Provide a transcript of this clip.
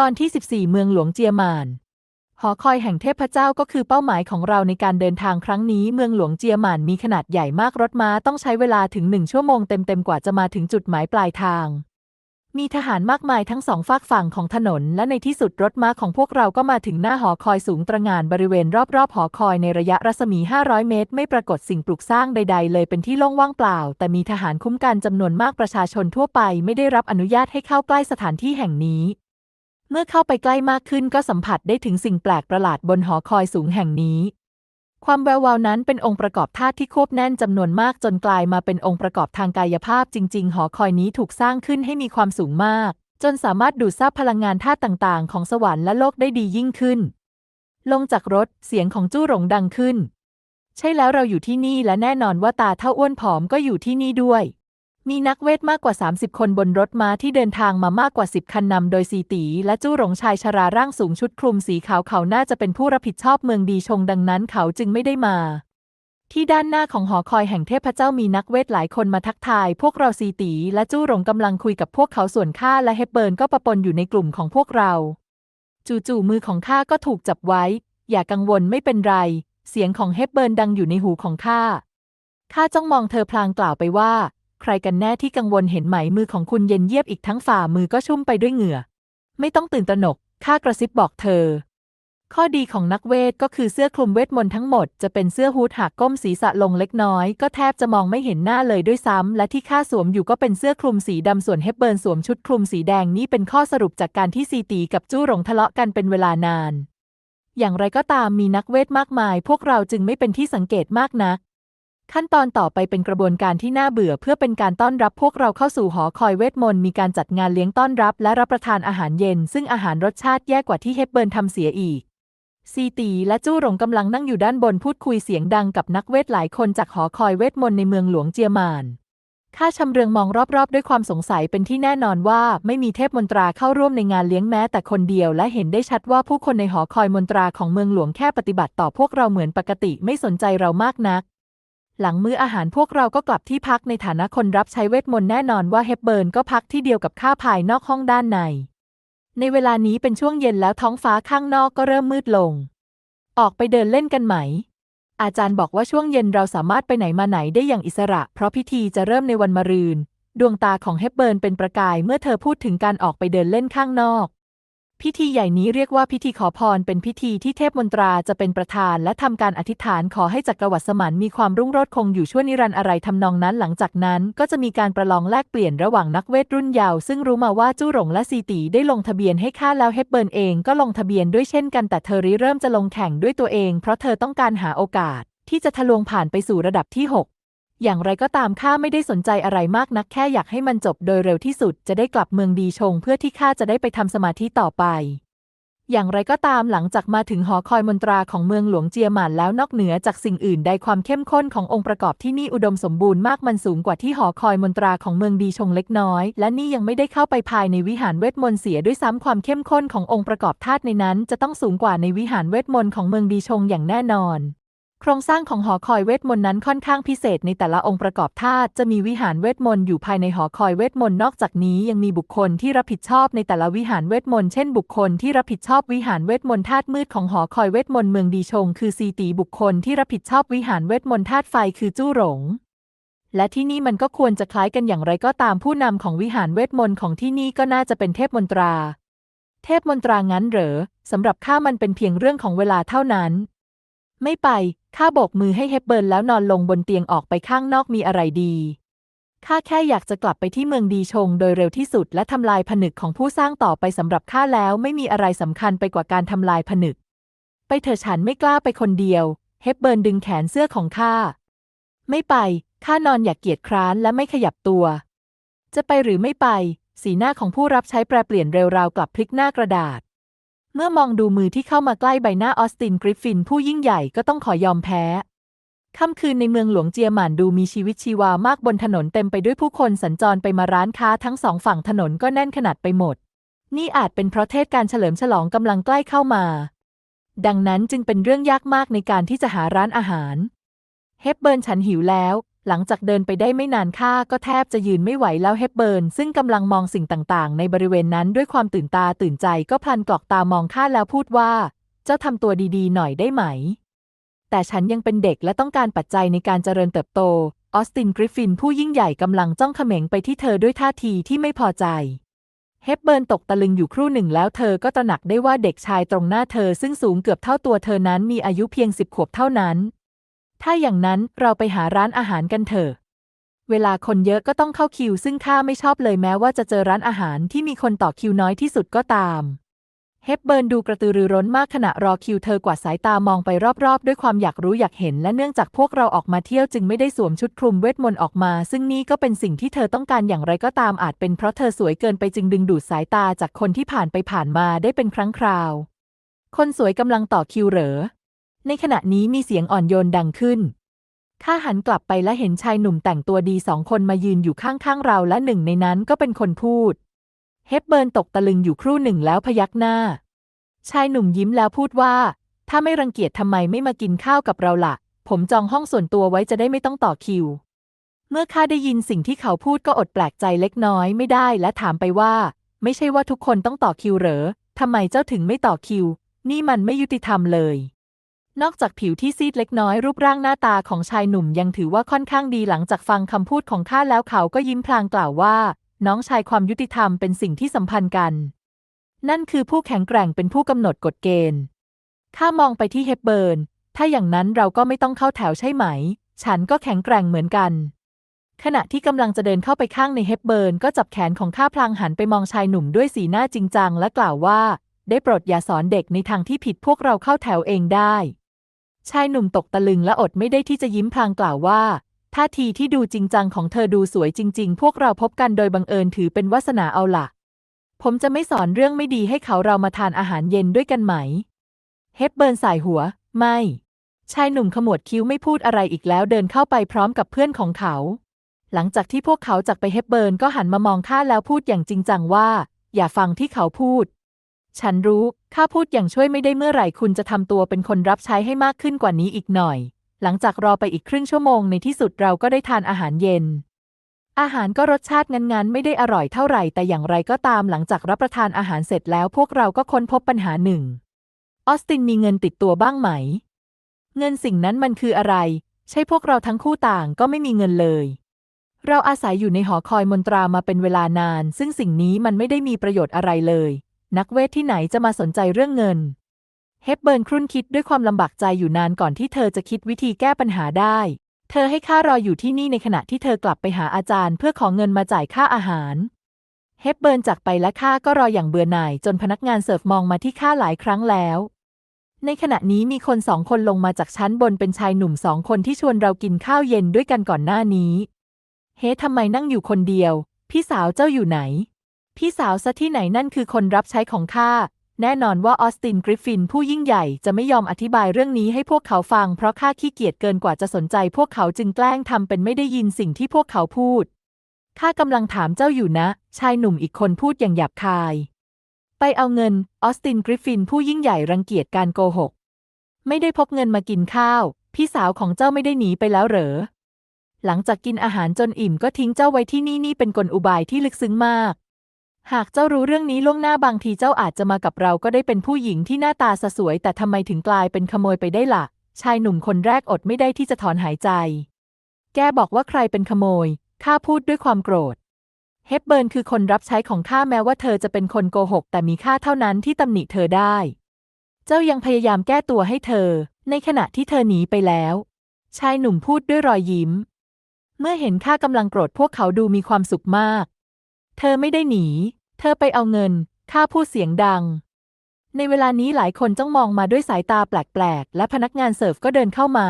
ตอนที่ 14 เมืองหลวงเจียมาน หอคอยแห่งเทพเจ้าก็คือเป้าหมายของเราในการเดินทางครั้งนี้เมืองหลวงเจียมานมีขนาดใหญ่มากรถม้าต้องใช้เวลาถึงหนึ่งชั่วโมงเต็มๆกว่าจะมาถึงจุดหมายปลายทาง มีทหารมากมายทั้งสองฝากฝั่งของถนน และในที่สุดรถม้าของพวกเราก็มาถึงหน้าหอคอยสูงตระหง่านบริเวณรอบๆหอคอยในระยะรัศมี 500 เมตร ไม่ปรากฏสิ่งปลูกสร้างใด ๆ เลยเป็นที่โล่งว่างเปล่า แต่มีทหารคุ้มกันจำนวนมากประชาชนทั่วไป ไม่ได้รับอนุญาตให้เข้าใกล้สถานที่แห่งนี้ เมื่อเข้าไปใกล้มากขึ้นก็สัมผัสได้ถึงสิ่งแปลกประหลาดบนหอคอยสูงแห่งนี้ ความแวววาวนั้นเป็นองค์ประกอบธาตุที่ควบแน่นจำนวนมากจนกลายมาเป็นองค์ประกอบทางกายภาพจริง ๆ หอคอยนี้ถูกสร้างขึ้นให้มีความสูงมาก จนสามารถดูดซับพลังงานธาตุต่างๆ ของสวรรค์และโลกได้ดียิ่งขึ้น ลงจากรถเสียงของจู้หลงดังขึ้น ใช่แล้วเราอยู่ที่นี่และแน่นอนว่าตาเท่าอ้วนผอมก็อยู่ที่นี่ด้วย มีนักเวทมากกว่า 30 คนบนรถม้าที่เดินทางมามากกว่า 10 คันนำโดยซีตีและจู้หลงชายชราร่างสูงชุดคลุมสีขาวเขาน่าจะเป็นผู้รับผิดชอบเมืองดีชงดังนั้นเขาจึงไม่ได้มา ที่ด้านหน้าของหอคอยแห่งเทพเจ้ามีนักเวทหลายคนมาทักทาย พวกเราซีตีและจู้หลงกำลังคุยกับพวกเขาส่วนข้าและเฮปเบิร์นก็ประปนอยู่ในกลุ่มของพวกเรา จู่ๆมือของข้าก็ถูกจับไว้ อย่ากังวลไม่เป็นไร เสียงของเฮปเบิร์นดังอยู่ในหูของข้าข้าจ้องมองเธอพลางกล่าวไปว่า ใครกันแน่ที่กังวลเห็นไหมมือของคุณเย็นเยียบอีกทั้งฝ่ามือก็ชุ่มไปด้วยเหงื่อ ไม่ต้องตื่นตระหนกข้ากระซิบบอกเธอ ข้อดีของนักเวทก็คือเสื้อคลุมเวทมนต์ทั้งหมดจะเป็นเสื้อฮูดหากก้มศีรษะลงเล็กน้อย ก็แทบจะมองไม่เห็นหน้าเลยด้วยซ้ำ และที่ข้าสวมอยู่ก็เป็นเสื้อคลุมสีดำส่วนเฮปเบิร์นสวมชุดคลุมสีแดงนี่เป็นข้อสรุปจากการที่ซีตีกับจู้หลงทะเลาะกันเป็นเวลานาน อย่างไรก็ตามมีนักเวทมากมาย พวกเราจึงไม่เป็นที่สังเกตมากนัก ขั้นตอนต่อไปเป็นกระบวนการที่น่าเบื่อเพื่อเป็นการต้อนรับพวกเราเข้าสู่หอคอยเวทมนต์มีการจัดงานเลี้ยงต้อนรับและรับประทานอาหารเย็น ซึ่งอาหารรสชาติแย่กว่าที่เฮปเบิร์นทำเสียอีก ซีตีและจู้หลงกำลังนั่งอยู่ด้านบนพูดคุยเสียงดังกับนักเวทหลายคนจากหอคอยเวทมนต์ในเมืองหลวงเจียมานข้าชำเรืองมองรอบๆ ด้วยความสงสัยเป็นที่แน่นอนว่าไม่มีเทพมนตราเข้าร่วมในงานเลี้ยงแม้แต่คนเดียว และเห็นได้ชัดว่าผู้คนในหอคอยมนตราของเมืองหลวงแค่ปฏิบัติต่อพวกเราเหมือนปกติไม่สนใจเรามากนัก หลังมื้ออาหารพวกเราก็กลับที่พักในฐานะคนรับใช้เวทมนต์แน่นอนว่าเฮปเบิร์นก็พักที่เดียวกับข้าภายนอกห้องด้านใน ในเวลานี้เป็นช่วงเย็นแล้วท้องฟ้าข้างนอกก็เริ่มมืดลง ออกไปเดินเล่นกันไหม อาจารย์บอกว่าช่วงเย็นเราสามารถไปไหนมาไหนได้อย่างอิสระ เพราะพิธีจะเริ่มในวันมะรืน ดวงตาของเฮปเบิร์นเป็นประกายเมื่อเธอพูดถึงการออกไปเดินเล่นข้างนอก พิธีใหญ่นี้เรียกว่าพิธีขอพรเป็นพิธีที่เทพมนตราจะเป็นประธาน และทำการอธิษฐานขอให้จักรวรรดิสมันมีความรุ่งโรจน์คงอยู่ชั่วนิรันดร์อะไรทำนองนั้น หลังจากนั้นก็จะมีการประลองแลกเปลี่ยนระหว่างนักเวทรุ่นยาวซึ่งรู้มาว่าจู้หลงและซีตีได้ลงทะเบียนให้ข้าแล้วเฮปเบิร์นเองก็ลงทะเบียนด้วยเช่นกันแต่เธอริเริ่มจะลงแข่งด้วยตัวเอง เพราะเธอต้องการหาโอกาส ที่จะทะลวงผ่านไปสู่ระดับที่หก อย่างไรก็ตามข้าไม่ได้สนใจอะไรมากนักแค่อยากให้มันจบโดยเร็วที่สุดจะได้กลับเมืองดีชงเพื่อที่ข้าจะได้ไปทำสมาธิต่อไป อย่างไรก็ตามหลังจากมาถึงหอคอยมนตราของเมืองหลวงเจียหมานแล้วนอกเหนือจากสิ่งอื่นใดความเข้มข้นขององค์ประกอบที่นี่อุดมสมบูรณ์มากมันสูงกว่าที่หอคอยมนตราของเมืองดีชงเล็กน้อย และนี่ยังไม่ได้เข้าไปภายในวิหารเวทมนต์เสียด้วยซ้ำความเข้มข้นขององค์ประกอบธาตุในนั้น จะต้องสูงกว่าในวิหารเวทมนต์ของเมืองดีชงอย่างแน่นอน ครงสร้างของหอคอยเวทมนต์นั้นค่อนข้างพิเศษในแต่ละองค์ประกอบธาตุจะมีวิหารเวทมนต์อยู่ภายในหอคอยเวทมนต์นอกจากนี้ยังมีบุคคลที่รับผิดชอบในแต่ละวิหารเวทมนต์เช่นบุคคลที่รับผิดชอบวิหารเวทมนต์ธาตุมืดของหอคอยเวทมนต์เมืองดีชง คือซีตีบุคคลที่รับผิดชอบวิหารเวทมนต์ธาตุไฟคือจู้หลงและที่นี่มันก็ควรจะคล้ายกันอย่างไรก็ตามผู้นำของวิหารเวทมนต์ของที่นี่ก็น่าจะเป็นเทพมนตรา เทพมนตรางั้นเหรอสำหรับข้ามันเป็นเพียงเรื่องของเวลาเท่านั้น ไม่ไป ข้าโบกมือให้เฮปเบิร์นแล้วนอนลงบนเตียงออกไปข้างนอกมีอะไรดีข้าแค่อยากจะกลับไปที่เมืองดีชงโดยเร็วที่สุดและทำลายผนึกของผู้สร้างต่อไปสำหรับข้าแล้วไม่มีอะไรสำคัญไปกว่าการทำลายผนึก ไปเถอะฉันไม่กล้าไปคนเดียว เฮปเบิร์นดึงแขนเสื้อของข้า ไม่ไป ข้านอนอยากเกียจคร้านและไม่ขยับตัว จะไปหรือไม่ไป สีหน้าของผู้รับใช้แปรเปลี่ยนเร็วราวกลับพลิกหน้ากระดาษ เมื่อมองดูมือที่เข้ามาใกล้ใบหน้าออสตินกริฟฟิน ผู้ยิ่งใหญ่ก็ต้องขอยอมแพ้ ค่ำคืนในเมืองหลวงเจียหมานดูมีชีวิตชีวามากบนถนนเต็มไปด้วยผู้คนสัญจรไปมาร้านค้าทั้งสองฝั่งถนนก็แน่นขนาดไปหมด นี่อาจเป็นเพราะเทศกาลเฉลิมฉลองกำลังใกล้เข้ามา ดังนั้นจึงเป็นเรื่องยากมากในการที่จะหาร้านอาหาร เฮปเบิร์นฉันหิวแล้ว หลังจากเดินไปได้ไม่นานข้าก็แทบจะยืนไม่ไหวแล้วเฮปเบิร์นซึ่งกำลังมองสิ่งต่างๆ ในบริเวณนั้นด้วยความตื่นตาตื่นใจก็พลันกรอกตามองข้าแล้วพูดว่า เจ้าทำตัวดีๆ หน่อยได้ไหม แต่ฉันยังเป็นเด็กและต้องการปัจจัยในการเจริญเติบโต ออสตินกริฟฟินผู้ยิ่งใหญ่กำลังจ้องเขม็งไปที่เธอด้วยท่าทีที่ไม่พอใจเฮปเบิร์นตกตะลึงอยู่ครู่หนึ่งแล้วเธอก็ตระหนักได้ว่าเด็กชายตรงหน้าเธอซึ่งสูงเกือบเท่าตัวเธอนั้นมีอายุเพียงสิบขวบเท่านั้น ถ้าอย่างนั้นเราไปหาร้านอาหารกันเถอะ เวลาคนเยอะก็ต้องเข้าคิว ซึ่งข้าไม่ชอบเลยแม้ว่าจะเจอร้านอาหารที่มีคนต่อคิวน้อยที่สุดก็ตาม เฮปเบิร์นดูกระตือรือร้นมากขณะรอคิวเธอกว่าสายตามองไปรอบๆ ด้วยความอยากรู้อยากเห็นและเนื่องจากพวกเราออกมาเที่ยวจึงไม่ได้สวมชุดคลุมเวทมนต์ออกมา ซึ่งนี่ก็เป็นสิ่งที่เธอต้องการอย่างไรก็ตามอาจเป็นเพราะเธอสวยเกินไปจึงดึงดูดสายตาจากคนที่ผ่านไปผ่านมาได้เป็นครั้งคราว คนสวยกำลังต่อคิวเหรอ ในขณะนี้มีเสียงอ่อนโยนดังขึ้น ข้าหันกลับไปและเห็นชายหนุ่มแต่งตัวดีสองคนมายืนอยู่ข้างๆเราและหนึ่งในนั้นก็เป็นคนพูด เฮปเบิร์นตกตะลึงอยู่ครู่หนึ่งแล้วพยักหน้า ชายหนุ่มยิ้มแล้วพูดว่า ถ้าไม่รังเกียจทำไมไม่มากินข้าวกับเราละ่ะ ผมจองห้องส่วนตัวไว้จะได้ไม่ต้องต่อคิว เมื่อข้าได้ยินสิ่งที่เขาพูดก็อดแปลกใจเล็กน้อยไม่ได้และถามไปว่า ไม่ใช่ว่าทุกคนต้องต่อคิวเหรอทำไมเจ้าถึงไม่ต่อคิว นี่มันไม่ยุติธรรมเลย นอกจากผิวที่ซีดเล็กน้อยรูปร่างหน้าตาของชายหนุ่มยังถือว่าค่อนข้างดีหลังจากฟังคำพูดของข้าแล้วเขาก็ยิ้มพลางกล่าวว่า น้องชายความยุติธรรมเป็นสิ่งที่สัมพันธ์กัน นั่นคือผู้แข็งแกร่งเป็นผู้กำหนดกฎเกณฑ์ข้ามองไปที่เฮปเบิร์น ถ้าอย่างนั้นเราก็ไม่ต้องเข้าแถวใช่ไหม ฉันก็แข็งแกร่งเหมือนกัน ขณะที่กำลังจะเดินเข้าไปข้างในเฮปเบิร์นก็จับแขนของข้าพลางหันไปมองชายหนุ่มด้วยสีหน้าจริงจังและกล่าวว่า ได้โปรดอย่าสอนเด็กในทางที่ผิดพวกเราเข้าแถวเองได้ ชายหนุ่มตกตะลึงและอดไม่ได้ที่จะยิ้มพลางกล่าวว่าท่าทีที่ดูจริงจังของเธอดูสวยจริง ๆ พวกเราพบกันโดยบังเอิญถือเป็นวาสนาเอาล่ะผมจะไม่สอนเรื่องไม่ดีให้เขาเรามาทานอาหารเย็นด้วยกันไหม เฮปเบิร์นสายหัว ไม่ ชายหนุ่มขมวดคิ้วไม่พูดอะไรอีกแล้วเดินเข้าไปพร้อมกับเพื่อนของเขา หลังจากที่พวกเขาจากไปเฮปเบิร์นก็หันมามองข้าแล้วพูดอย่างจริงจังว่า อย่าฟังที่เขาพูด ฉันรู้ ข้าพูดอย่างช่วยไม่ได้เมื่อไหร่คุณจะทำตัวเป็นคนรับใช้ให้มากขึ้นกว่านี้อีกหน่อย หลังจากรอไปอีกครึ่งชั่วโมงในที่สุดเราก็ได้ทานอาหารเย็น อาหารก็รสชาติงันๆ ไม่ได้อร่อยเท่าไหร่ แต่อย่างไรก็ตามหลังจากรับประทานอาหารเสร็จแล้วพวกเราก็ค้นพบปัญหาหนึ่ง ออสตินมีเงินติดตัวบ้างไหม เงินสิ่งนั้นมันคืออะไร ใช่พวกเราทั้งคู่ต่างก็ไม่มีเงินเลย เราอาศัยอยู่ในหอคอยมนตรามาเป็นเวลานาน ซึ่งสิ่งนี้มันไม่ได้มีประโยชน์อะไรเลย นักเวทที่ไหนจะมาสนใจเรื่องเงิน เฮปเบิร์นครุ่นคิดด้วยความลำบากใจอยู่นานก่อนที่เธอจะคิดวิธีแก้ปัญหาได้ เธอให้ข้ารออยู่ที่นี่ในขณะที่เธอกลับไปหาอาจารย์เพื่อขอเงินมาจ่ายค่าอาหาร เฮปเบิร์นจากไปและข้าก็รออย่างเบื่อหน่ายจนพนักงานเสิร์ฟมองมาที่ข้าหลายครั้งแล้ว ในขณะนี้มีคนสองคนลงมาจากชั้นบนเป็นชายหนุ่มสองคนที่ชวนเรากินข้าวเย็นด้วยกันก่อนหน้านี้ เฮ้ทำไมนั่งอยู่คนเดียว พี่สาวเจ้าอยู่ไหน พี่สาวซะที่ไหนนั่นคือคนรับใช้ของข้า แน่นอนว่าออสตินกริฟฟินผู้ยิ่งใหญ่จะไม่ยอมอธิบายเรื่องนี้ให้พวกเขาฟัง เพราะข้าขี้เกียจเกินกว่าจะสนใจ พวกเขาจึงแกล้งทำเป็นไม่ได้ยินสิ่งที่พวกเขาพูด ข้ากำลังถามเจ้าอยู่นะ ชายหนุ่มอีกคนพูดอย่างหยาบคาย ไปเอาเงิน ออสตินกริฟฟินผู้ยิ่งใหญ่รังเกียจการโกหก ไม่ได้พกเงินมากินข้าว พี่สาวของเจ้าไม่ได้หนีไปแล้วเหรอ หลังจากกินอาหารจนอิ่มก็ทิ้งเจ้าไว้ที่นี่นี่เป็นกลอุบายที่ลึกซึ้งมาก หากเจ้ารู้เรื่องนี้ล่วงหน้าบางทีเจ้าอาจจะมากับเราก็ได้เป็นผู้หญิงที่หน้าตาสสวย แต่ทำไมถึงกลายเป็นขโมยไปได้ละ่ะ ชายหนุ่มคนแรกอดไม่ได้ที่จะถอนหายใจ แกบอกว่าใครเป็นขโมย ข้าพูดด้วยความโกรธ เฮปเบิร์นคือคนรับใช้ของข้าแม้ว่าเธอจะเป็นคนโกหก แต่มีค่าเท่านั้นที่ตำหนิเธอได้ เจ้ายังพยายามแก้ตัวให้เธอ ในขณะที่เธอหนีไปแล้ว ชายหนุ่มพูดด้วยรอยยิ้ม เมื่อเห็นข้ากำลังโกรธพวกเขาดูมีความสุขมาก เธอไม่ได้หนี เธอไปเอาเงิน ข้าพูดเสียงดัง ในเวลานี้หลายคนจ้องมองมาด้วยสายตาแปลกๆ และพนักงานเสิร์ฟก็เดินเข้ามา